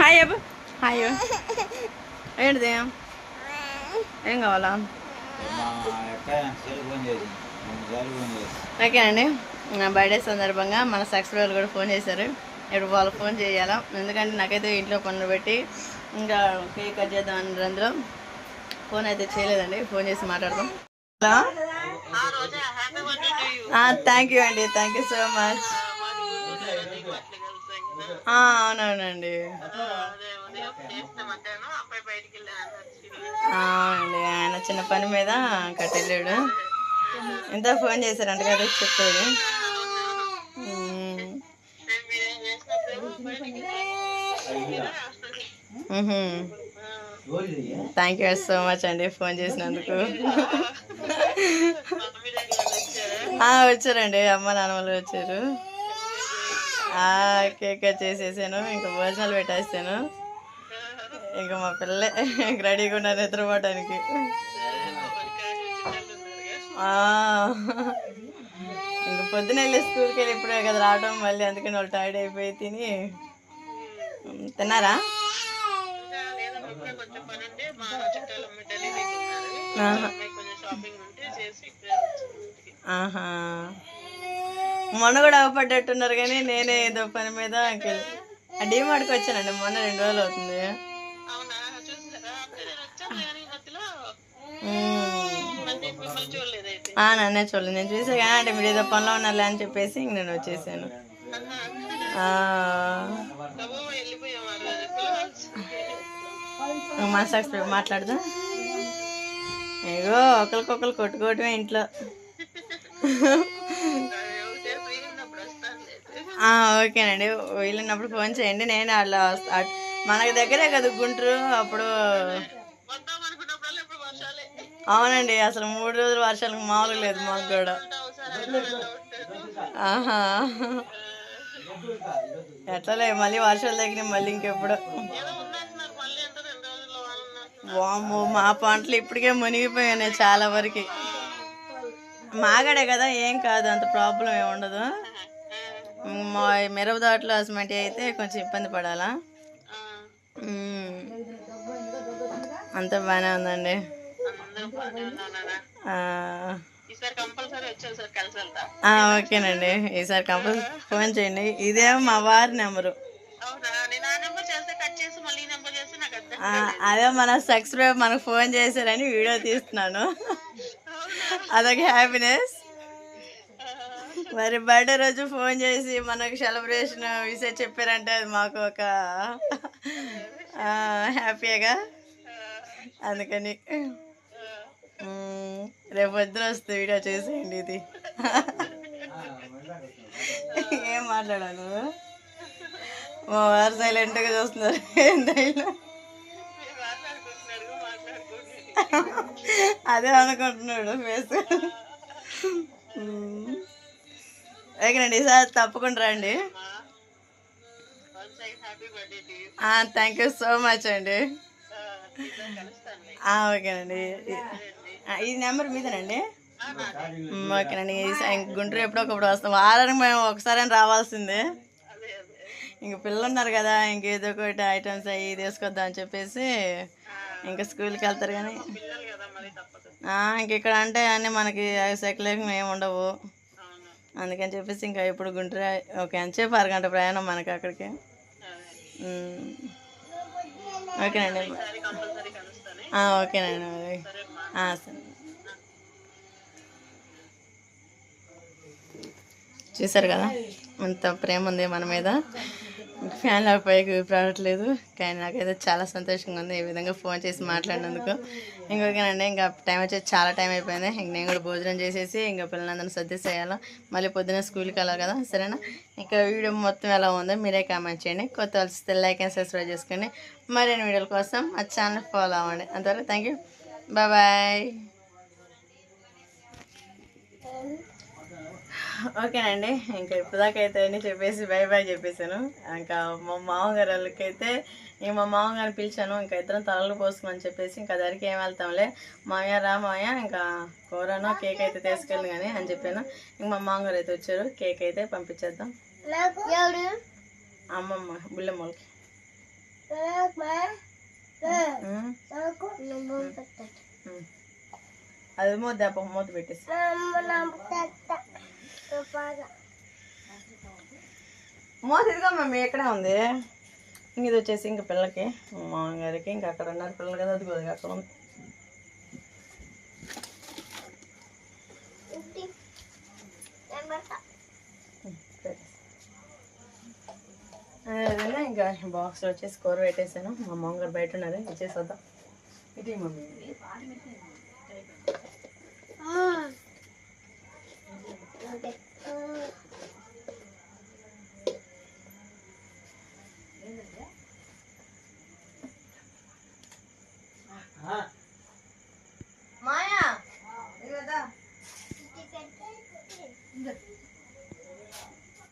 Hi అబ్బు. Hi. ఏంటిది? ఏం కావాలా? ఓకేనండి నా బర్త్డే సందర్భంగా మన సక్సెస్ వాళ్ళు కూడా ఫోన్ చేశారు. ఇప్పుడు వాళ్ళు ఫోన్ చేయాలా? ఎందుకంటే నాకైతే ఇంట్లో పనులు పెట్టి ఇంకా కేక్ కట్ చేద్దాం అన్నారు అందులో ఫోన్ అయితే చేయలేదండి. ఫోన్ చేసి మాట్లాడదాం. Hello thank you. అండి. థ్యాంక్ యూ సో మచ్ అవునవునండి. అవునండి. ఆయన చిన్న పని మీద కట్టెళ్ళాడు. ఎంత ఫోన్ చేశారంట కదా చెప్పాడు. థ్యాంక్ యూ సో మచ్ అండి ఫోన్ చేసినందుకు. వచ్చారండి. అమ్మ వాళ్ళు వచ్చారు. కేక్ కట్ చేసేసాను ఇంకా భోజనాలు పెట్టేస్తాను ఇంకా మా పిల్లలే రెడీగా ఉన్నారు నిద్రపోవటానికి ఆ, ఇంక పొద్దున వెళ్ళి స్కూల్కి వెళ్ళి ఇప్పుడే కదా రావడం మళ్ళీ అందుకని వాళ్ళు టైర్డ్ అయిపోయి తిని తిన్నారా ఆహా. మొన్న కూడా అవపడ్డట్టున్నారు కానీ నేనే ఏదో పని మీద డీమార్ట్కి వచ్చానండి మొన్న రెండు రోజులు అవుతుంది. ఆ, నన్నే చూడలేదు. నేను చూసా కానీ అంటే మీరు ఏదో పనిలో ఉన్నారులే అని చెప్పేసి ఇంక నేను వచ్చేసాను. ఆ. మా సాక్స్ మాట్లాడదా? ఇగో ఒకరికొకరు కొట్టుకోవటమే ఇంట్లో. ఆ, ఓకేనండి. వెళ్ళినప్పుడు ఫోన్ చేయండి. నేను అలా వస్తా. మనకి దగ్గరే కదా గుంటూరు. అప్పుడు అవునండి. అసలు మూడు రోజులు వర్షాలకు మామూలుగా లేదు మాకు కూడా. ఆహా. ఎట్లలే మళ్ళీ వర్షాలు తగ్గినాయి మళ్ళీ ఇంకెప్పుడు. వాము మా పంటలు ఇప్పటికే మునిగిపోయాయి చాలా వరకు. మాగాడే కదా ఏం కాదు అంత ప్రాబ్లం ఏమి ఉండదు. మా మిరప తోటలో అసమంటి అయితే కొంచెం ఇబ్బంది పడాలా. అంతా బాగానే ఉందండి. ఓకేనండి. ఈసారి కంపల్సరీ ఫోన్ చేయండి. ఇదే మా వారి నెంబరు. అదే మన సబ్స్క్రైబ్ మనకు ఫోన్ చేశారని వీడియో తీస్తున్నాను. అదొక హ్యాపీనెస్. మరి బర్త్డే రోజు ఫోన్ చేసి మనకు సెలబ్రేషన్ విషయం చెప్పారంటే అది మాకు ఒక హ్యాపీగా అందుకని. రేపు పొద్దున వస్తే వీడియో చేసేయండి ఇది. ఏం మాట్లాడాను మా వారు సైలెంట్గా చూస్తున్నారు. ఏం అదే అనుకుంటున్నాడు ఫేస్. ఓకేనండి ఈసారి తప్పకుండా రండి. థ్యాంక్ యూ సో మచ్ అండి. ఓకేనండి ఈ నెంబర్ మీదేనండి? ఓకేనండి ఈ- ఎప్పుడో గుంటూరు వస్తాం. వారానికి మేము ఒకసారి రావాల్సిందే. ఇంక పిల్లలు ఉన్నారు కదా ఇంకేదో ఒకటి ఐటమ్స్ అవి తీసుకొద్దాం అని చెప్పేసి ఇంకా స్కూల్కి వెళ్తారు కానీ. ఇంక ఇక్కడ అంటే అన్నీ మనకి సెక్యులేషన్ ఏమి ఉండవు. అందుకని చెప్పేసి ఇంకా ఇప్పుడు గుంటూరు ఒక ఎంతసేపు అరగంట ప్రయాణం మనకి అక్కడికి. ఓకేనండి ఓకేనండి మరి సరే. చూసారు కదా? అంత ప్రేమ ఉంది మన మీద. ఫ్యాన్ పైకి రావట్లేదు కానీ నాకైతే చాలా సంతోషంగా ఉంది ఈ విధంగా ఫోన్ చేసి మాట్లాడినందుకు. ఇంకొకనండి ఇంకా టైం వచ్చేసి చాలా టైం అయిపోయింది. ఇంక నేను కూడా భోజనం చేసేసి ఇంకా పిల్లలందరినీ సర్దేసేయాలి. మళ్ళీ పొద్దున్న స్కూల్కి వెళ్ళాలి కదా సరేనా? ఇంకా వీడియో మొత్తం ఎలా ఉందో మీరే కామెంట్ చేయండి. కొత్త వస్తే లైక్ అండ్ సబ్స్క్రైబ్ చేసుకోండి. మరిన్ని వీడియోల కోసం ఆ ఛానల్ ఫాలో అవ్వండి. అంతవరకు థ్యాంక్ యూ బాయ్. ఓకేనండి ఇంకా ఇప్పటిదాకా అయితే అన్నీ చెప్పేసి బై బాయ్ చెప్పేశాను. ఇంకా మా మామగారు వాళ్ళకైతే ఇంక మా మామగారిని పిలిచాను ఇంకా ఇద్దరం తలలు పోసుకోమని చెప్పేసి ఇంకా దానికి ఏం వెళ్తాంలే. మామయ్య రా మామయ్య ఇంకా కూరను కేక్ అయితే తీసుకెళ్ళి కానీ అని చెప్పాను. ఇంక మా మామగారు అయితే వచ్చారు కేక్ అయితే పంపించేద్దాం. అమ్మమ్మ బుల్లెమ్మలకి. అది మూత మూత పెట్టేసి. మూత ఇదిగో మమ్మీ ఎక్కడే ఉంది. ఇంక ఇది వచ్చేసి ఇంకా పిల్లకి మా గారికి ఇంకా అక్కడ ఉన్నారు పిల్లలు కదా అది కూడా అక్కడ ఉంది. అదేవిధంగా ఇంకా బాక్స్ వచ్చేసి కూర పెట్టేసాను. మా మామగారు బయట ఉన్నారు. ఇచ్చేసి వద్దాం. ఇది మమ్మీ. で。